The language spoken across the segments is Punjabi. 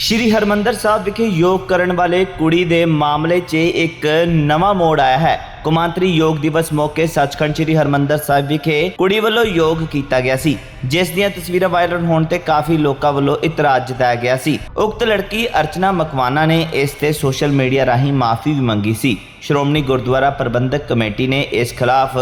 ਸ਼੍ਰੀ ਹਰਮੰਦਰ ਸਾਹਿਬ ਵਿਖੇ ਯੋਗ ਕਰਨ ਵਾਲੇ ਕੁੜੀ ਦੇ ਮਾਮਲੇ 'ਚ ਇੱਕ ਨਵਾਂ ਮੋੜ ਆਇਆ ਹੈ। ਕੌਮਾਂਤਰੀ ਯੋਗ ਦਿਵਸ ਮੌਕੇ ਸੱਚਖੰਡ ਸ਼੍ਰੀ ਹਰਮੰਦਰ ਸਾਹਿਬ ਵਿਖੇ ਕੁੜੀ ਵੱਲੋਂ ਯੋਗ ਕੀਤਾ ਗਿਆ ਸੀ, ਜਿਸ ਦੀਆਂ ਤਸਵੀਰਾਂ ਵਾਇਰਲ ਹੋਣ ਤੇ ਕਾਫੀ ਲੋਕਾਂ ਵੱਲੋਂ ਇਤਰਾਜ਼ ਜਤਾਇਆ ਗਿਆ ਸੀ। ਉਕਤ ਲੜਕੀ ਅਰਚਨਾ ਮਕਵਾਨਾ ਨੇ ਇਸ ਤੇ ਸੋਸ਼ਲ ਮੀਡੀਆ ਰਾਹੀਂ ਮਾਫੀ ਵੀ ਮੰਗੀ ਸੀ। ਸ਼੍ਰੋਮਣੀ ਗੁਰਦੁਆਰਾ ਪ੍ਰਬੰਧਕ ਕਮੇਟੀ ਨੇ ਇਸ ਖਿਲਾਫ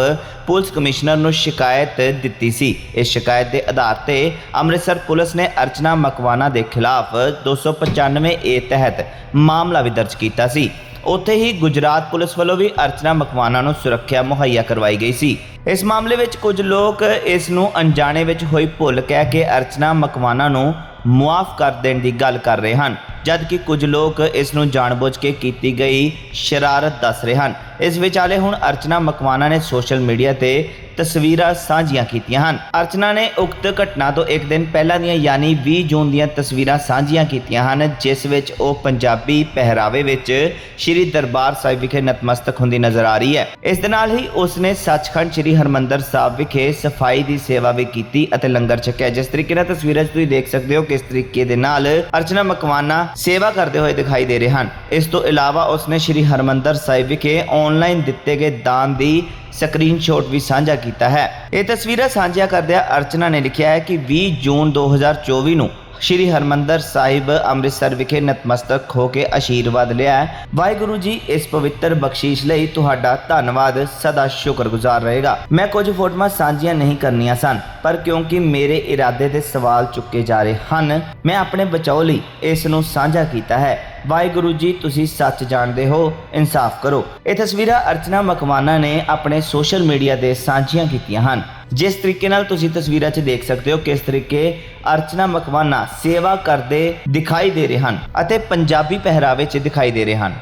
ਪੁਲਿਸ ਕਮਿਸ਼ਨਰ ਨੂੰ ਸ਼ਿਕਾਇਤ ਦਿੱਤੀ ਸੀ। ਇਸ ਸ਼ਿਕਾਇਤ ਦੇ ਆਧਾਰ ਤੇ ਅੰਮ੍ਰਿਤਸਰ ਪੁਲਿਸ ਨੇ ਅਰਚਨਾ ਮਕਵਾਨਾ ਦੇ ਖਿਲਾਫ 295 ਏ ਤਹਿਤ ਮਾਮਲਾ ਵੀ ਦਰਜ ਕੀਤਾ ਸੀ। ਉੱਥੇ ਹੀ ਗੁਜਰਾਤ ਪੁਲਿਸ ਵੱਲੋਂ ਵੀ ਅਰਚਨਾ ਮਕਵਾਨਾ ਨੂੰ ਸੁਰੱਖਿਆ ਮੁਹੱਈਆ ਕਰਵਾਈ ਗਈ ਸੀ। ਇਸ ਮਾਮਲੇ ਵਿੱਚ ਕੁਝ ਲੋਕ ਇਸ ਨੂੰ ਅਣਜਾਣੇ ਵਿੱਚ ਹੋਈ ਭੁੱਲ ਕਹਿ ਕੇ ਅਰਚਨਾ ਮਕਵਾਨਾ ਨੂੰ ਮੁਆਫ ਕਰ ਦੇਣ ਦੀ ਗੱਲ ਕਰ ਰਹੇ ਹਨ, ਜਦਕਿ ਕੁਝ ਲੋਕ ਇਸ ਨੂੰ ਜਾਣਬੁੱਝ ਕੇ ਕੀਤੀ ਗਈ ਸ਼ਰਾਰਤ ਦੱਸ ਰਹੇ ਹਨ। ਇਸ ਵਿਚਾਲੇ ਹੁਣ ਅਰਚਨਾ ਮਕਵਾਨਾ ਨੇ ਸੋਸ਼ਲ ਮੀਡੀਆ ਤੇ ਤਸਵੀਰਾਂ ਸਾਂਝੀਆਂ ਕੀਤੀਆਂ ਹਨ। ਅਰਚਨਾ ਨੇ ਉਕਤ ਘਟਨਾ ਤੋਂ ਇੱਕ ਦਿਨ ਪਹਿਲਾਂ ਦੀਆਂ ਯਾਨੀ 20 ਜੂਨ ਦੀਆਂ ਤਸਵੀਰਾਂ ਸਾਂਝੀਆਂ ਕੀਤੀਆਂ ਹਨ, ਜਿਸ ਵਿੱਚ ਉਹ ਪੰਜਾਬੀ ਪਹਿਰਾਵੇ ਵਿੱਚ ਸ੍ਰੀ ਦਰਬਾਰ ਸਾਹਿਬ ਵਿਖੇ ਨਤਮਸਤਕ ਹੁੰਦੀ ਨਜ਼ਰ ਆ ਰਹੀ ਹੈ। ਇਸ ਦੇ ਨਾਲ ਹੀ ਉਸ ਨੇ ਸੱਚਖੰਡ ਸ੍ਰੀ ਹਰਮੰਦਰ ਸਾਹਿਬ ਵਿਖੇ ਸਫ਼ਾਈ ਦੀ ਸੇਵਾ ਵੀ ਕੀਤੀ ਅਤੇ ਲੰਗਰ ਛਕਿਆ। ਜਿਸ ਤਰੀਕੇ ਨਾਲ ਤਸਵੀਰਾਂ 'ਚ ਤੁਸੀਂ ਦੇਖ ਸਕਦੇ ਹੋ ਕਿਸ ਤਰੀਕੇ ਦੇ ਨਾਲ ਅਰਚਨਾ ਮਕਵਾਨਾ ਸੇਵਾ ਕਰਦੇ ਹੋਏ ਦਿਖਾਈ ਦੇ ਰਹੇ ਹਨ। ਇਸ ਤੋਂ ਇਲਾਵਾ ਉਸ ਨੇ ਸ੍ਰੀ ਹਰਮੰਦਰ ਸਾਹਿਬ ਵਿਖੇ ਆਨਲਾਈਨ ਦਿੱਤੇ ਗਏ ਦਾਨ ਦੀ ਸਕਰੀਨਸ਼ਾਟ ਵੀ ਸਾਂਝਾ ਕੀਤਾ ਹੈ। ਇਹ ਤਸਵੀਰਾਂ ਸਾਂਝੀਆਂ ਕਰਦਿਆਂ ਅਰਚਨਾ ਨੇ ਲਿਖਿਆ ਹੈ ਕਿ 20 ਜੂਨ 2024 ਨੂੰ ਸ਼੍ਰੀ ਹਰਮੰਦਰ ਸਾਹਿਬ ਅੰਮ੍ਰਿਤਸਰ ਵਿਖੇ ਨਤਮਸਤਕ ਹੋ ਕੇ ਆਸ਼ੀਰਵਾਦ ਲਿਆ ਵਾਹਿਗੁਰੂ ਜੀ, ਇਸ ਪਵਿੱਤਰ ਬਖਸ਼ੀਸ਼ ਲਈ ਤੁਹਾਡਾ ਧੰਨਵਾਦ। ਸਦਾ ਸ਼ੁਕਰਗੁਜ਼ਾਰ ਰਹੇਗਾ। ਮੈਂ ਕੁਝ ਫੋਟੋਆਂ ਸਾਂਝੀਆਂ ਨਹੀਂ ਕਰਨੀਆਂ ਸਨ, ਪਰ ਕਿਉਂਕਿ ਮੇਰੇ ਇਰਾਦੇ ਤੇ ਸਵਾਲ ਚੁੱਕੇ ਜਾ ਰਹੇ ਹਨ, ਮੈਂ ਆਪਣੇ ਬਚਾਓ ਲਈ ਇਸ ਨੂੰ ਸਾਂਝਾ ਕੀਤਾ ਹੈ। ਵਾਹਿਗੁਰੂ ਜੀ, ਤੁਸੀਂ ਸੱਚ ਜਾਣਦੇ ਹੋ, ਇਨਸਾਫ ਕਰੋ। ਇਹ ਤਸਵੀਰਾਂ ਅਰਚਨਾ ਮਕਵਾਨਾ ਨੇ ਆਪਣੇ ਸੋਸ਼ਲ ਮੀਡੀਆ ਤੇ ਸਾਂਝੀਆਂ ਕੀਤੀਆਂ ਹਨ। ਜਿਸ ਤਰੀਕੇ ਨਾਲ ਤੁਸੀਂ ਤਸਵੀਰਾਂ 'ਚ ਦੇਖ ਸਕਦੇ ਹੋ ਕਿਸ ਤਰੀਕੇ ਅਰਚਨਾ ਮਕਵਾਨਾ ਸੇਵਾ ਕਰਦੇ ਦਿਖਾਈ ਦੇ ਰਹੇ ਹਨ ਅਤੇ ਪੰਜਾਬੀ ਪਹਿਰਾਵੇ 'ਚ ਦਿਖਾਈ ਦੇ ਰਹੇ ਹਨ।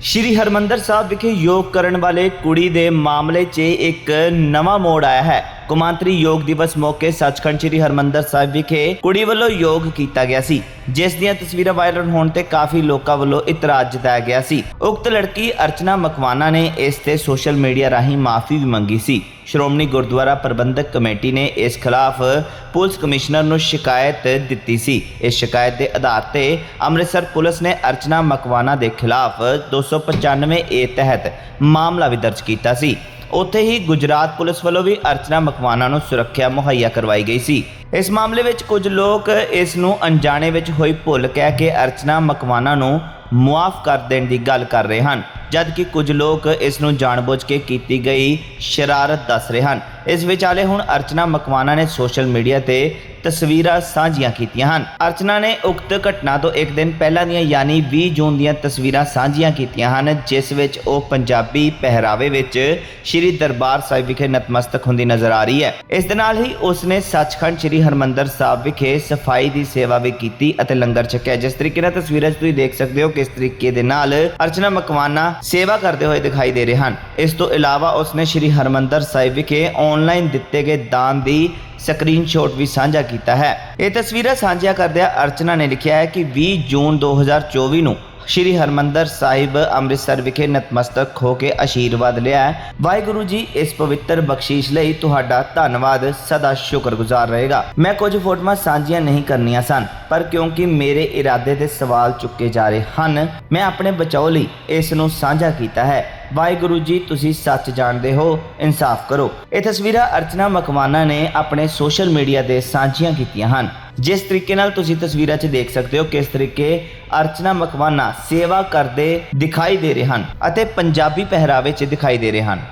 ਸ਼੍ਰੀ ਹਰਮੰਦਰ ਸਾਹਿਬ ਵਿਖੇ ਯੋਗ ਕਰਨ ਵਾਲੇ ਕੁੜੀ ਦੇ ਮਾਮਲੇ 'ਚ ਇੱਕ ਨਵਾਂ ਮੋੜ ਆਇਆ ਹੈ। ਕੌਮਾਂਤਰੀ ਯੋਗ ਦਿਵਸ ਮੌਕੇ ਸੱਚਖੰਡ ਸ੍ਰੀ ਹਰਮੰਦਰ ਸਾਹਿਬ ਵਿਖੇ ਕੁੜੀ ਵੱਲੋਂ ਯੋਗ ਕੀਤਾ ਗਿਆ ਸੀ, ਜਿਸ ਦੀਆਂ ਤਸਵੀਰਾਂ ਵਾਇਰਲ ਹੋਣ ਤੇ ਕਾਫੀ ਲੋਕਾਂ ਵੱਲੋਂ ਇਤਰਾਜ਼ ਜਤਾਇਆ ਗਿਆ ਸੀ। ਉਕਤ ਲੜਕੀ ਅਰਚਨਾ ਮਕਵਾਨਾ ਨੇ ਇਸ ਤੇ ਸੋਸ਼ਲ ਮੀਡੀਆ ਰਾਹੀਂ ਮਾਫੀ ਵੀ ਮੰਗੀ ਸੀ। ਸ਼੍ਰੋਮਣੀ ਗੁਰਦੁਆਰਾ ਪ੍ਰਬੰਧਕ ਕਮੇਟੀ ਨੇ ਇਸ ਖਿਲਾਫ ਪੁਲਿਸ ਕਮਿਸ਼ਨਰ ਨੂੰ ਸ਼ਿਕਾਇਤ ਦਿੱਤੀ ਸੀ। ਇਸ ਸ਼ਿਕਾਇਤ ਦੇ ਆਧਾਰ ਤੇ ਅੰਮ੍ਰਿਤਸਰ ਪੁਲਿਸ ਨੇ ਅਰਚਨਾ ਮਕਵਾਨਾ ਦੇ ਖਿਲਾਫ 295 ਏ ਤਹਿਤ ਮਾਮਲਾ ਵੀ ਦਰਜ ਕੀਤਾ ਸੀ। ਉੱਥੇ ਹੀ ਗੁਜਰਾਤ ਪੁਲਿਸ ਵੱਲੋਂ ਵੀ ਅਰਚਨਾ ਮਕਵਾਨਾ ਨੂੰ ਸੁਰੱਖਿਆ ਮੁਹੱਈਆ ਕਰਵਾਈ ਗਈ ਸੀ। ਇਸ ਮਾਮਲੇ ਵਿੱਚ ਕੁਝ ਲੋਕ ਇਸ ਨੂੰ ਅਣਜਾਣੇ ਵਿੱਚ ਹੋਈ ਭੁੱਲ ਕਹਿ ਕੇ ਅਰਚਨਾ ਮਕਵਾਨਾ ਨੂੰ ਮੁਆਫ ਕਰ ਦੇਣ ਦੀ ਗੱਲ ਕਰ ਰਹੇ ਹਨ, ਜਦਕਿ ਕੁਝ ਲੋਕ ਇਸ ਨੂੰ ਜਾਣਬੁੱਝ ਕੇ ਕੀਤੀ ਗਈ ਸ਼ਰਾਰਤ ਦੱਸ ਰਹੇ ਹਨ। ਇਸ ਵਿਚਾਲੇ ਹੁਣ ਅਰਚਨਾ ਮਕਵਾਨਾ ਨੇ ਸੋਸ਼ਲ ਮੀਡੀਆ ਤੇ ਤਸਵੀਰਾਂ ਸਾਂਝੀਆਂ ਕੀਤੀਆਂ ਹਨ। ਅਰਚਨਾ ਨੇ ਉਕਤ ਘਟਨਾ ਤੋਂ ਇੱਕ ਦਿਨ ਪਹਿਲਾਂ ਦੀਆਂ ਯਾਨੀ 20 ਜੂਨ ਦੀਆਂ ਤਸਵੀਰਾਂ ਸਾਂਝੀਆਂ ਕੀਤੀਆਂ ਹਨ, ਜਿਸ ਵਿੱਚ ਉਹ ਪੰਜਾਬੀ ਪਹਿਰਾਵੇ ਵਿੱਚ ਸ੍ਰੀ ਦਰਬਾਰ ਸਾਹਿਬ ਵਿਖੇ ਨਤਮਸਤਕ ਹੁੰਦੀ ਨਜ਼ਰ ਆ ਰਹੀ ਹੈ। ਇਸ ਦੇ ਨਾਲ ਹੀ ਉਸ ਨੇ ਸੱਚਖੰਡ ਸ੍ਰੀ ਹਰਮੰਦਰ ਸਾਹਿਬ ਵਿਖੇ ਸਫ਼ਾਈ ਦੀ ਸੇਵਾ ਵੀ ਕੀਤੀ ਅਤੇ ਲੰਗਰ ਛਕਿਆ। ਜਿਸ ਤਰੀਕੇ ਨਾਲ ਤਸਵੀਰਾਂ 'ਚ ਤੁਸੀਂ ਦੇਖ ਸਕਦੇ ਹੋ ਕਿਸ ਤਰੀਕੇ ਦੇ ਨਾਲ ਅਰਚਨਾ ਮਕਵਾਨਾ ਸੇਵਾ ਕਰਦੇ ਹੋਏ ਦਿਖਾਈ ਦੇ ਰਹੇ ਹਨ। ਇਸ ਤੋਂ ਇਲਾਵਾ ਉਸ ਨੇ ਸ੍ਰੀ ਹਰਮੰਦਰ ਸਾਹਿਬ ਵਿਖੇ ਆਨਲਾਈਨ ਦਿੱਤੇ ਗਏ ਦਾਨ ਦੀ ਸਕਰੀਨਸ਼ਾਟ ਵੀ ਸਾਂਝਾ ਕੀਤਾ ਹੈ। ਇਹ ਤਸਵੀਰਾਂ ਸਾਂਝੀਆਂ ਕਰਦਿਆਂ ਅਰਚਨਾ ਨੇ ਲਿਖਿਆ ਹੈ ਕਿ 20 ਜੂਨ 2024 ਨੂੰ ਸ਼੍ਰੀ ਹਰਮੰਦਰ ਸਾਹਿਬ ਅੰਮ੍ਰਿਤਸਰ ਵਿਖੇ ਨਤਮਸਤਕ ਹੋ ਕੇ ਆਸ਼ੀਰਵਾਦ ਲਿਆ ਵਾਹਿਗੁਰੂ ਜੀ, ਇਸ ਪਵਿੱਤਰ ਬਖਸ਼ੀਸ਼ ਲਈ ਤੁਹਾਡਾ ਧੰਨਵਾਦ, ਸਦਾ ਸ਼ੁਕਰਗੁਜ਼ਾਰ ਰਹੇਗਾ। ਮੈਂ ਕੁਝ ਫੋਟੋਆਂ ਸਾਂਝੀਆਂ ਨਹੀਂ ਕਰਨੀਆਂ ਸਨ, ਪਰ ਕਿਉਂਕਿ ਮੇਰੇ ਇਰਾਦੇ ਤੇ ਸਵਾਲ ਚੁੱਕੇ ਜਾ ਰਹੇ ਹਨ, ਮੈਂ ਆਪਣੇ ਬਚਾਓ ਲਈ ਇਸ ਨੂੰ ਸਾਂਝਾ ਕੀਤਾ ਹੈ। ਵਾਹਿਗੁਰੂ ਜੀ, ਤੁਸੀਂ ਸੱਚ ਜਾਣਦੇ ਹੋ, ਇਨਸਾਫ ਕਰੋ। ਇਹ ਤਸਵੀਰਾਂ ਅਰਚਨਾ ਮਕਵਾਨਾ ਨੇ ਆਪਣੇ ਸੋਸ਼ਲ ਮੀਡੀਆ ਤੇ ਸਾਂਝੀਆਂ ਕੀਤੀਆਂ ਹਨ। ਜਿਸ ਤਰੀਕੇ ਨਾਲ ਤੁਸੀਂ ਤਸਵੀਰਾਂ 'ਚ ਦੇਖ ਸਕਦੇ ਹੋ, ਕਿਸ ਤਰੀਕੇ ਅਰਚਨਾ ਮਕਵਾਨਾ ਸੇਵਾ ਕਰਦੇ ਦਿਖਾਈ ਦੇ ਰਹੇ ਹਨ ਅਤੇ ਪੰਜਾਬੀ ਪਹਿਰਾਵੇ 'ਚ ਦਿਖਾਈ ਦੇ ਰਹੇ ਹਨ।